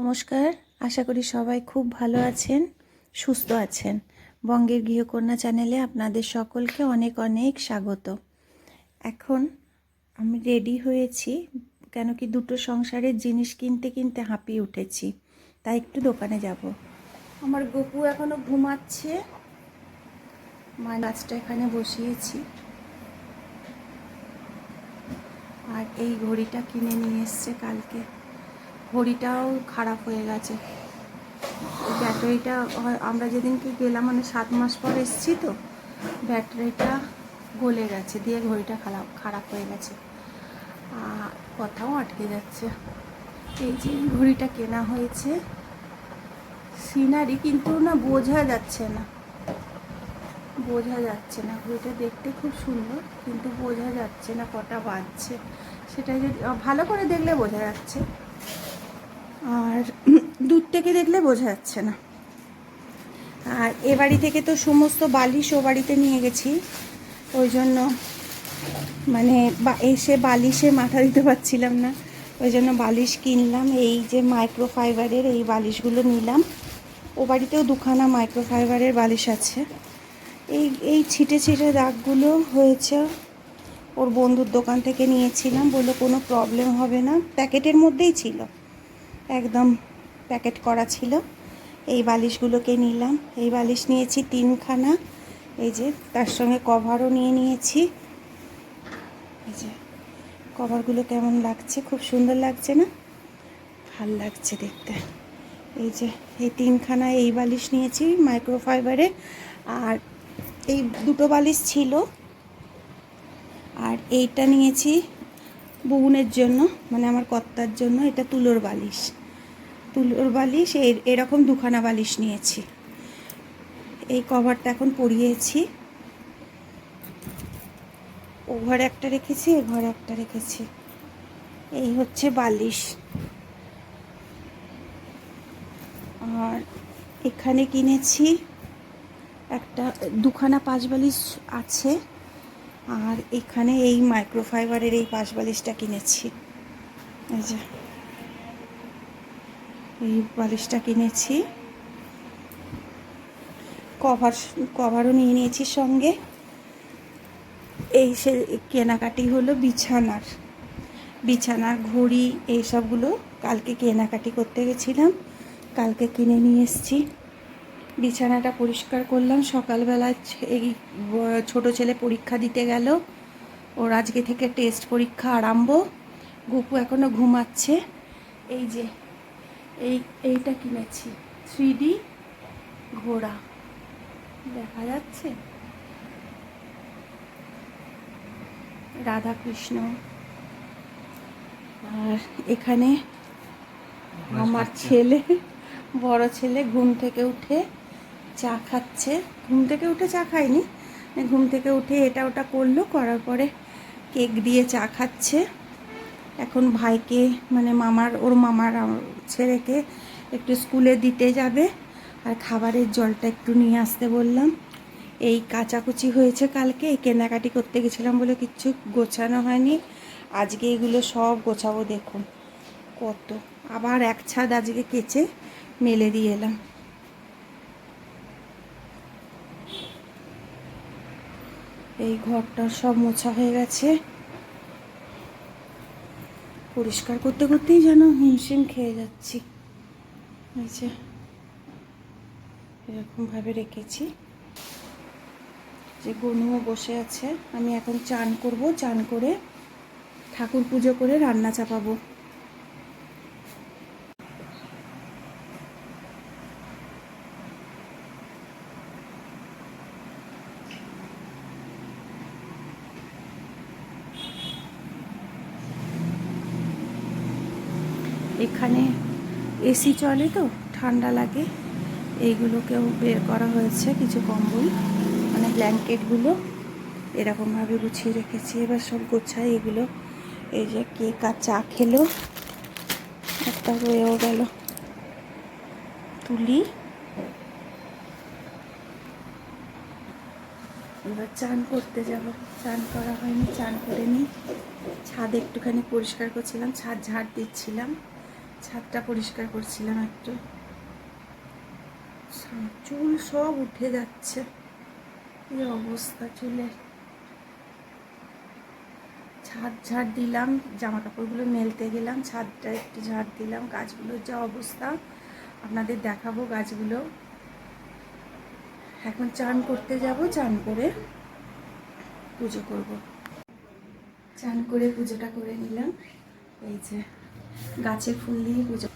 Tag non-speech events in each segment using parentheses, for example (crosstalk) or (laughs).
নমস্কার। আশা করি সবাই খুব ভালো আছেন, সুস্থ আছেন। বঙ্গের গৃহকন্যা চ্যানেলে আপনাদের সকলকে অনেক অনেক স্বাগত। এখন আমি রেডি হয়েছি, কেন কি দুটো সংসারের জিনিস কিনতে কিনতে হাঁপিয়ে উঠেছি, তাই একটু দোকানে যাব। আমার গপু এখনও ঘুমাচ্ছে। মা গাছটা এখানে বসিয়েছি। আর এই ঘড়িটা কিনে নিয়ে এসছে কালকে। ঘড়িটাও খারাপ হয়ে গেছে। ব্যাটারিটা আমরা যেদিনকে গেলাম মানে সাত মাস পর এসছি তো, ব্যাটারিটা গলে গেছে, দিয়ে ঘড়িটা খারাপ খারাপ হয়ে গেছে। কথাও আটকে যাচ্ছে। এই যে ঘড়িটা কেনা হয়েছে সিনারি কিন্তু না বোঝা যাচ্ছে না। বোঝা যাচ্ছে না, ঘড়িটা দেখতে খুব সুন্দর, কিন্তু বোঝা যাচ্ছে না কটা বাজছে। সেটা যদি, ভালো করে দেখলে বোঝা যাচ্ছে। আর দূর থেকে দেখলে বোঝা যাচ্ছে না। আর এ বাড়ি থেকে তো সমস্ত বালিশ ও বাড়িতে নিয়ে গেছি। ওই জন্য মানে এসে বালিশে মাথা দিতে পারছিলাম না। ওই জন্য বালিশ কিনলাম, এই যে মাইক্রোফাইবারের এই বালিশগুলো নিলাম। ও বাড়িতেও দুখানা মাইক্রোফাইবারের বালিশ আছে। এই এই ছিটে ছিটে দাগগুলো হয়েছে। ওর বন্ধুর দোকান থেকে নিয়েছিলাম বলল কোনো প্রবলেম হবে না। প্যাকেটের মধ্যেই ছিল। একদম প্যাকেট করা ছিল। এই বালিশগুলোকে নিলাম। এই বালিশ নিয়েছি তিনখানা। এই যে তার সঙ্গে কভারও নিয়ে নিয়েছি। এই যে কভারগুলো কেমন লাগছে? খুব সুন্দর লাগছে না? ভালো লাগছে দেখতে। এই যে এই তিনখানা এই বালিশ নিয়েছি মাইক্রোফাইবারে। আর এই দুটো বালিশ ছিল। আর এইটা নিয়েছি বউনের জন্য মানে আমার কর্তার জন্য। এটা তুলোর বালিশ। তুলোর বালিশ এর- এরকম দুখানা বালিশ নিয়েছি। এই কভারটা এখন পরিয়েছি। ও ঘরে একটা রেখেছি, এ ঘরে একটা রেখেছি। এই হচ্ছে বালিশ। আর এখানে কিনেছি একটা, দুখানা পাঁচ বালিশ আছে। আর এখানে এই মাইক্রোফাইবারের এই পাঁচ বালিশটা কিনেছি। এই যে। এই বালিশটা কিনেছি। কভার, কভারও নিয়ে নিয়েছি সঙ্গে। এই সে কেনাকাটি হলো বিছানার। বিছানার ঘড়ি এইসবগুলো কালকে কেনাকাটি করতে গেছিলাম। কালকে কিনে নিয়ে এসেছি। বিছানাটা পরিষ্কার করলাম। সকালবেলা এই ছোট ছেলে পরীক্ষা দিতে গেল। ওর আজকে থেকে টেস্ট পরীক্ষা আরম্ভ। গুপু এখনও ঘুমাচ্ছে। এই যে এই এইটা কিনেছি। থ্রি ডি ঘোড়া। দেখা যাচ্ছে? রাধাকৃষ্ণ। আর এখানে আমার ছেলে বড় ছেলে ঘুম থেকে উঠে চা খাচ্ছে। ঘুম থেকে উঠে চা খায়নি। ঘুম থেকে উঠে এটা ওটা করল করার পরে কেক দিয়ে চা খাচ্ছে। এখন ভাইকে মানে মামার, ওর মামার ছেলেকে একটু স্কুলে দিতে যাবে আর খাবারের জলটা একটু নিয়ে আসতে বললাম। এই কাচাকুচি হয়েছে কালকে, এই কেনাকাটি করতে গেছিলাম বলে কিচ্ছু গোছানো হয়নি। আজকে এগুলো সব গোছাবো, দেখুন। কত, আবার এক ছাদ আজকে কেচে মেলে দিয়ে এলাম। এই ঘরটা সব মোছা হয়ে গেছে। পরিষ্কার করতে করতেই যেন হিমশিম খেয়ে যাচ্ছি। এই যে, এরকমভাবে রেখেছি। যে গনুও বসে আছে, আমি এখন চান করব, চান করে ঠাকুর পুজো করে রান্না চাপাবো। এখানে এসি চলে তো, ঠান্ডা লাগে। এইগুলোকেও বের করা হয়েছে কিছু কম্বল। মানে ব্ল্যাঙ্কেটগুলো এরকমভাবে গুছিয়ে রেখেছি। এবার সব গোছাই এগুলো। এই যে কেক আর চা খেলো, একটা রয়েও গেল। তুলি। এবার চান করতে যাব। চান করা হয়নি, চান করে নিই। ছাদ একটুখানি পরিষ্কার করছিলাম, ছাদ ঝাড় দিচ্ছিলাম। ছাদটা পরিষ্কার করছিলাম একটু। চুল সব উঠে যাচ্ছে। এই অবস্থা চুলের ছাদ ঝাড় দিলাম জামা কাপড়গুলো মেলতে গেলাম, ছাদটা একটু ঝাড় দিলাম, গাছগুলোর যা অবস্থা, আপনাদের দেখাবো গাছগুলো। এখন চান করতে যাব, চান করে পুজো করব। চান করে পুজোটা করে নিলাম, এই যে। গাছের ফুল দিয়ে পুজো।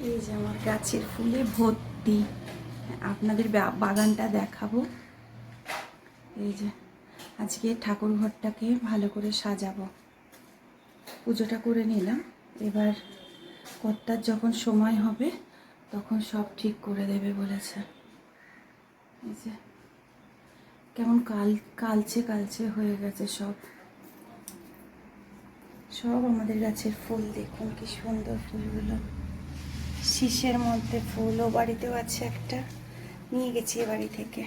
এই যে আমার গাছের ফুলে ভর্তি। আপনাদের বাগানটা দেখাবো। এই যে আজকে ঠাকুর ঘরটাকে ভালো করে সাজাবো। পুজোটা করে নিলাম। এবার কর্তার যখন সময় হবে, তখন সব ঠিক করে দেবে বলেছে। এই যে কেমন কাল কালচে কালচে হয়ে গেছে সব। সব আমাদের গাছের ফুল, দেখুন কি সুন্দর ফুলগুলো। শীষের মধ্যে ফুল, ও বাড়িতেও আছে একটা। নিয়ে গেছি এ বাড়ি থেকে।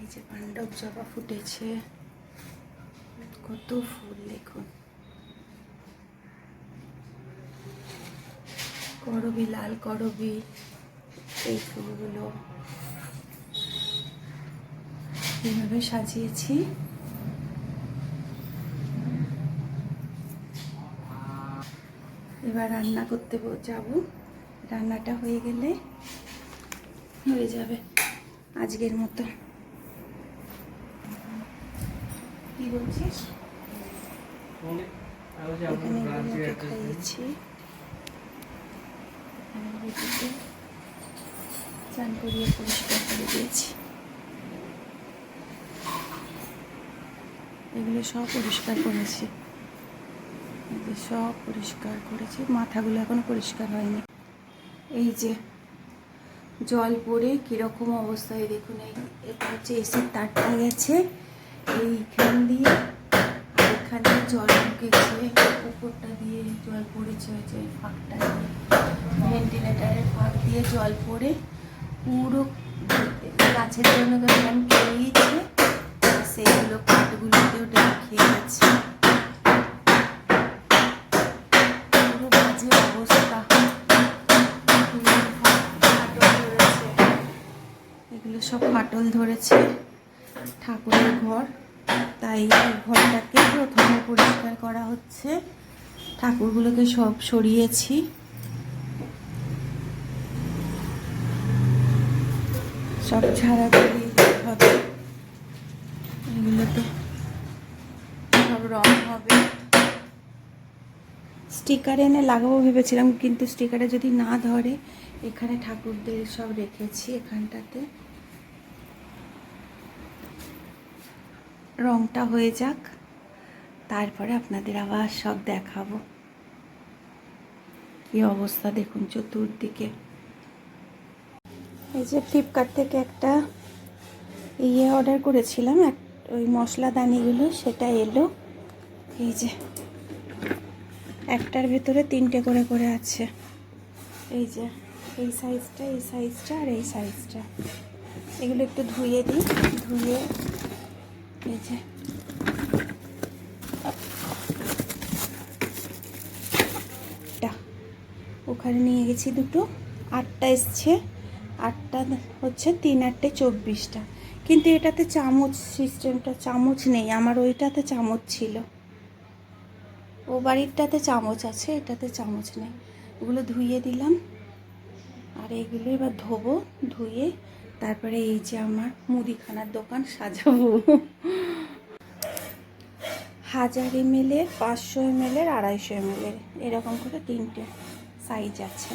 এই যে পাণ্ডব জবা ফুটেছে। কত ফুল, দেখুন। করবি, লাল করবি, এই ফুলগুলো। এইভাবে সাজিয়েছি। এবার রান্না করতে যাব। রান্নাটা হয়ে গেলে হয়ে যাবে আজকের মতো। কি বলছিস? খাইয়েছি। চান করিয়ে পরিষ্কার করে দিয়েছি। এগুলো সব পরিষ্কার করেছি। সব পরিষ্কার করেছি। মাথাগুলো এখনও পরিষ্কার হয়নি। এই যে জল পড়ে কীরকম অবস্থায় দেখুন, এই এটা হচ্ছে এসির তারটা গেছে। এইখান দিয়ে এখানে জল ঢুকেছে। উপরটা দিয়ে জল পড়েছে ওই যে ফাঁকটা দিয়ে। ভেন্টিলেটারের ফাঁক দিয়ে জল পড়ে। পুরো গাছের জন্য তো পেরিয়েছে সেইগুলো ডেকে খেয়ে গেছে পুরো বাজে অবস্থা এগুলো সব ফাটল ধরেছে ঠাকুরের ঘর। তাই ঘরটাকে প্রথমে পরিষ্কার করা হচ্ছে। ঠাকুরগুলোকে সব সরিয়েছি। সব ছাড়া করে হবে এগুলোতে সব রং হবে স্টিকার এনে লাগাবো ভেবেছিলাম, কিন্তু স্টিকারে যদি না ধরে, এখানে ঠাকুরদের সব রেখেছি এখানটাতে। রংটা হয়ে যাক, তারপরে আপনাদের আবার সব দেখাবো। কি অবস্থা দেখুন চতুর্দিকে। এই যে ফ্লিপকার্ট থেকে একটা ইয়ে অর্ডার করেছিলাম, এক ওই মশলাদানিগুলো, সেটা এলো। এই যে। একটার ভেতরে তিনটে করে করে আছে। এই যে, এই সাইজটা এই সাইজটা আর এই সাইজটা। এগুলো একটু ধুয়ে দিই, ধুয়ে এই যে। ওখানে নিয়ে গেছি দুটো। আটটা এসছে, আটটা হচ্ছে তিন, আটটে চব্বিশটা। কিন্তু এটাতে চামচ সিস্টেমটা চামচ নেই, আমার ওইটাতে চামচ ছিল। ও বাড়িরটাতে চামচ আছে, এটাতে চামচ নেই। ওগুলো ধুয়ে দিলাম। আর এগুলো এবার ধোবো, ধুয়ে তারপরে এই যে আমার মুদিখানার দোকান সাজাবো। হাজার এমএলের পাঁচশো এমএলের আড়াইশো এমএলের এরকম করে তিনটে সাইজ আছে।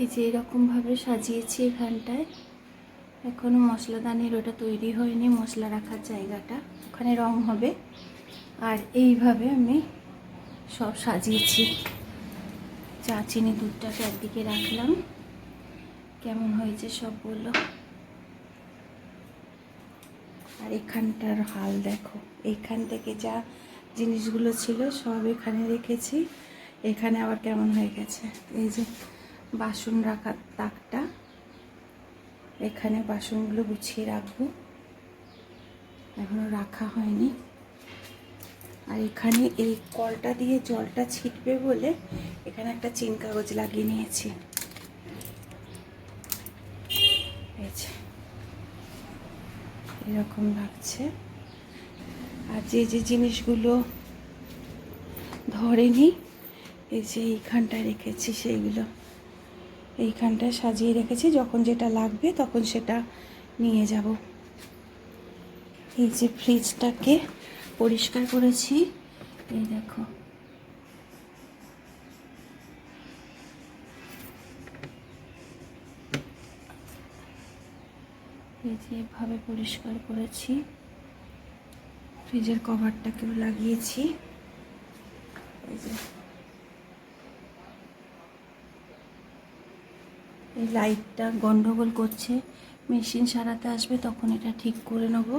এই যে এরকমভাবে সাজিয়েছি এখানটায়। এখনও মশলাদানির ওটা তৈরি হয়নি, মশলা রাখার জায়গাটা। ওখানে রং হবে। আর এইভাবে আমি সব সাজিয়েছি। চা, চিনি, দুধটাকে একদিকে রাখলাম। কেমন হয়েছে সব বলল আর এখানটার হাল দেখো। এখান থেকে যা জিনিসগুলো ছিল সব এখানে রেখেছি। এখানে আবার কেমন হয়ে গেছে? এই যে বাসন রাখার তাকটা। এখানে বাসনগুলো গুছিয়ে রাখব। এখনও রাখা হয়নি। আর এখানে এই কলটা দিয়ে জলটা ছিটবে বলে এখানে একটা চিন কাগজ লাগিয়ে নিয়েছি। এরকম লাগছে। আর যে যে জিনিসগুলো ধরেনি, এই যে এইখানটায় রেখেছি, সেইগুলো। এইখানটায় সাজিয়ে রেখেছি। যখন যেটা লাগবে তখন সেটা নিয়ে যাব। এই যে ফ্রিজটাকে পরিষ্কার করেছি। এই দেখো। এই যে এভাবে পরিষ্কার করেছি। ফ্রিজের কভারটাকেও লাগিয়েছি। এই যে এই লাইটটা গন্ডগোল করছে, মেশিন সারাতে আসবে, তখন এটা ঠিক করে নেব।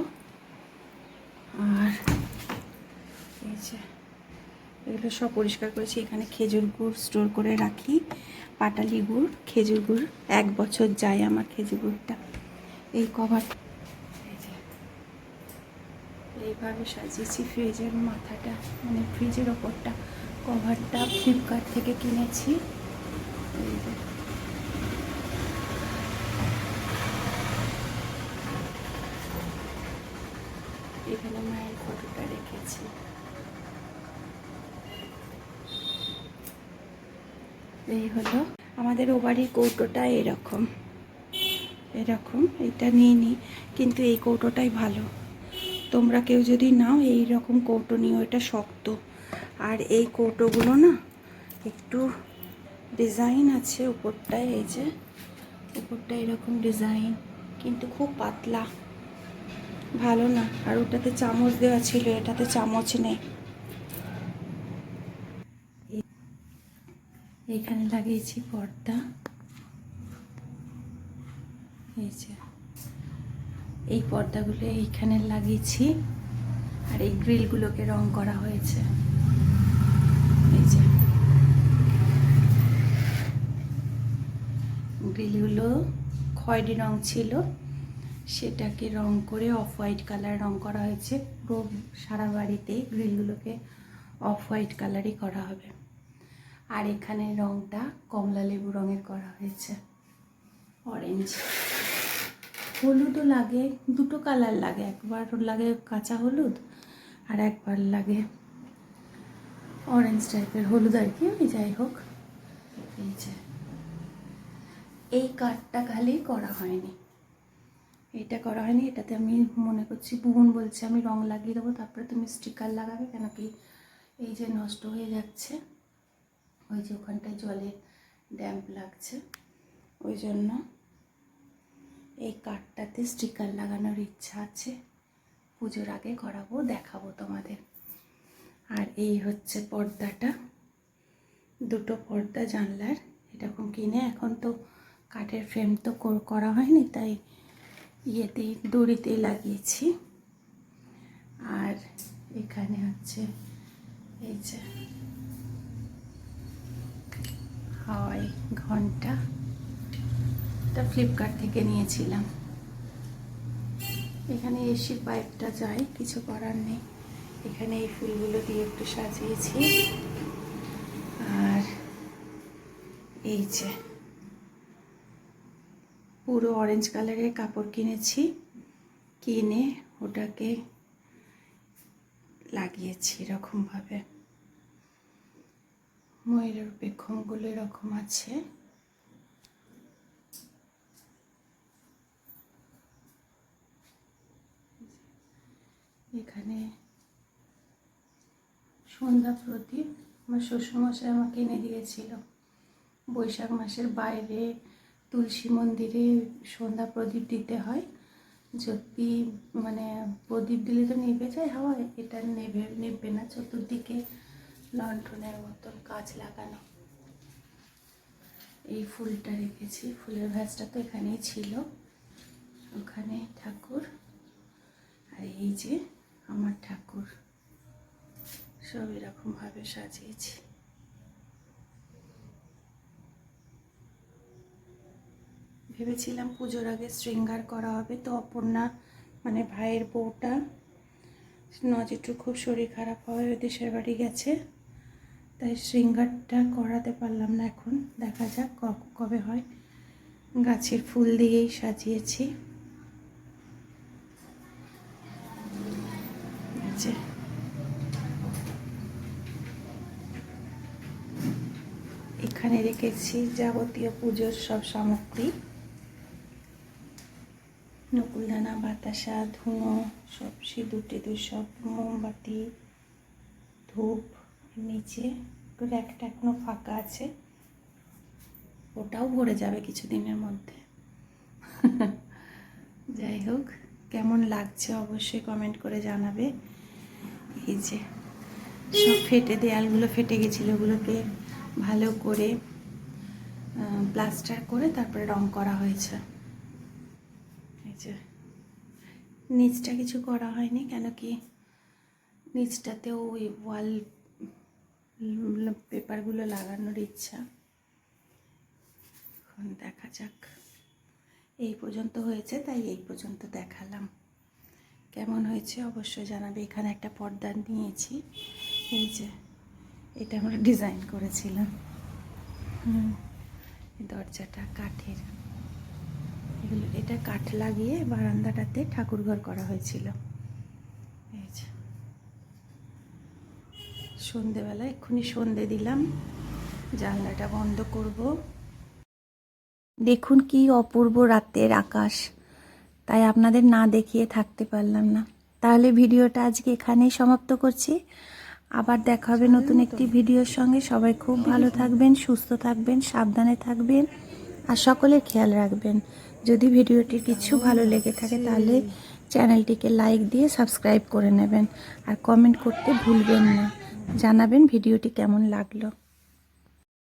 আর এগুলো সব পরিষ্কার করেছি। এখানে খেজুর গুড় স্টোর করে রাখি, পাটালি গুড়, খেজুর গুড়। এক বছর যায় আমার খেজুর গুড়টা। এই কভার এইভাবে সাজিয়েছি ফ্রিজের মাথাটা মানে ফ্রিজের ওপরটা। কভারটা ফ্লিপকার্ট থেকে কিনেছি। এই যে এখানে মায়ের ফটোটা রেখেছি এই হলো, আমাদের ও বাড়ির কৌটোটা এরকম এরকম, এটা নিয়ে নিই কিন্তু এই কৌটোটাই ভালো। তোমরা কেউ যদি নাও, এই রকম কৌটো নিও, এটা শক্ত। আর এই কৌটোগুলো না, একটু ডিজাইন আছে উপরটায়, এই যে উপরটা এরকম ডিজাইন, কিন্তু খুব পাতলা। ভালো না, আর ওটাতে চামচ দেওয়া ছিল, এটাতে চামচ নেই। এইখানে লাগিয়েছি পর্দা। এই যে, এই পর্দাগুলো এইখানে লাগিয়েছি আর এই গ্রিলগুলোকে রং করা হয়েছে। এই যে, গ্রিলগুলো খয়েরি রং ছিল, সেটাকে রং করে অফ হোয়াইট কালার রং করা হয়েছে। পুরো সারা বাড়িতে গ্রিলগুলোকে অফ হোয়াইট কালারই করা হবে। আর এখানে রংটা কমলা লেবু রঙের করা হয়েছে। অরেঞ্জ হলুদও লাগে, দুটো কালার লাগে, একবার লাগে কাঁচা হলুদ আর একবার লাগে অরেঞ্জ টাইপের হলুদ আর কি, ওই যাই হোক। এই যে। এই কাঠটা খালি করা হয়নি। এটা করা হয়নি, এটাতে আমি মনে করছি বুবন বলছে আমি রং লাগিয়ে দেবো, তারপরে তুমি স্টিকার লাগাবে কেন কি এই যে নষ্ট হয়ে যাচ্ছে। ওই যে ওখানটায় জলে ড্যাম্প লাগছে। ওই জন্য এই কাঠটাতে স্টিকার লাগানোর ইচ্ছা আছে। পুজোর আগে করাবো, দেখাবো তোমাদের। আর এই হচ্ছে পর্দাটা। দুটো পর্দা জানলার। এরকম কিনে এখন তো কাঠের ফ্রেম তো করা হয়নি, তাই ইয়েতেই, দড়িতেই লাগিয়েছি। আর এখানে হচ্ছে এই যে হাওয়াই ঘণ্টা। এটা ফ্লিপকার্ট থেকে নিয়েছিলাম। এখানে এসি পাইপটা যায়, কিছু করার নেই। এখানে এই ফুলগুলো দিয়ে একটু সাজিয়েছি। আর এই যে, পুরো অরেঞ্জ কালারের কাপড় কিনেছি। কিনে ওটাকে লাগিয়েছি এরকমভাবে। ময়ূরের পেখমগুলো এরকম আছে। এখানে সন্ধ্যা প্রদীপ আমার শ্বশুরমশাই আমাকে এনে দিয়েছিল। বৈশাখ মাসের বাইরে তুলসী মন্দিরে সন্ধ্যা প্রদীপ দিতে হয়। যদি মানে প্রদীপ দিলে তো নেবে যায় হাওয়া এটা নেবে নেবে না চতুর্দিকে। লণ্ঠনের মতন কাজ লাগানো। এই ফুলটা রেখেছি। ফুলের ভাঁজটা তো এখানেই ছিল। ওখানে ঠাকুর আর এই যে আমার ঠাকুর। সব এরকমভাবে সাজিয়েছি। ভেবেছিলাম পুজোর আগে শৃঙ্গার করা হবে তো অপর্ণা মানে ভাইয়ের বউটা। নজিটুর খুব শরীর খারাপ হয় দেশের বাড়ি গেছে। তাই শৃঙ্গারটা করাতে পারলাম না এখন। দেখা যাক কবে হয়। গাছের ফুল দিয়েই সাজিয়েছি। এখানে রেখেছি যাবতীয় পুজোর সব সামগ্রী। নকুলদানা, বাতাসা, ধুনো, সব সিঁদুর টিঁদুর সব, মোমবাতি, ধূপ। নিচে র্যাকটা এখনও ফাঁকা আছে। ওটাও ভরে যাবে কিছুদিনের মধ্যে। (laughs) যাই হোক, কেমন লাগছে অবশ্যই কমেন্ট করে জানাবে। এই যে, সব ফেটে দেয়ালগুলো ফেটে গেছিল, ওগুলোকে ভালো করে প্লাস্টার করে তারপরে রং করা হয়েছে। এই যে, নিচটা কিছু করা হয়নি, কেন কি নিচটাতেও ওই ওয়াল পেপারগুলো লাগানোর ইচ্ছা। এখন দেখা যাক। এই পর্যন্ত হয়েছে, তাই এই পর্যন্ত দেখালাম। কেমন হয়েছে অবশ্যই জানাবে। এখানে একটা পর্দা নিয়েছি। এই যে, এটা আমরা ডিজাইন করেছিলাম। হুম দরজাটা কাঠের। এগুলো, এটা কাঠ লাগিয়ে বারান্দাটাতে ঠাকুরঘর করা হয়েছিল এই যে সন্ধেবেলা এক্ষুনি সন্ধে দিলাম। জানলাটা বন্ধ করব। দেখুন কি অপূর্ব রাতের আকাশ। তাই আপনাদের না দেখিয়ে থাকতে পারলাম না। তাহলে ভিডিওটা আজকে এখানেই সমাপ্ত করছি। আবার দেখা হবে নতুন একটি ভিডিওর সঙ্গে। সবাই খুব ভালো থাকবেন সুস্থ থাকবেন সাবধানে থাকবেন আর সকলের খেয়াল রাখবেন। যদি ভিডিওটির কিছু ভালো লেগে থাকে তাহলে চ্যানেলটিকে লাইক দিয়ে সাবস্ক্রাইব করে নেবেন। আর কমেন্ট করতে ভুলবেন না। জানাবেন ভিডিওটি কেমন লাগল।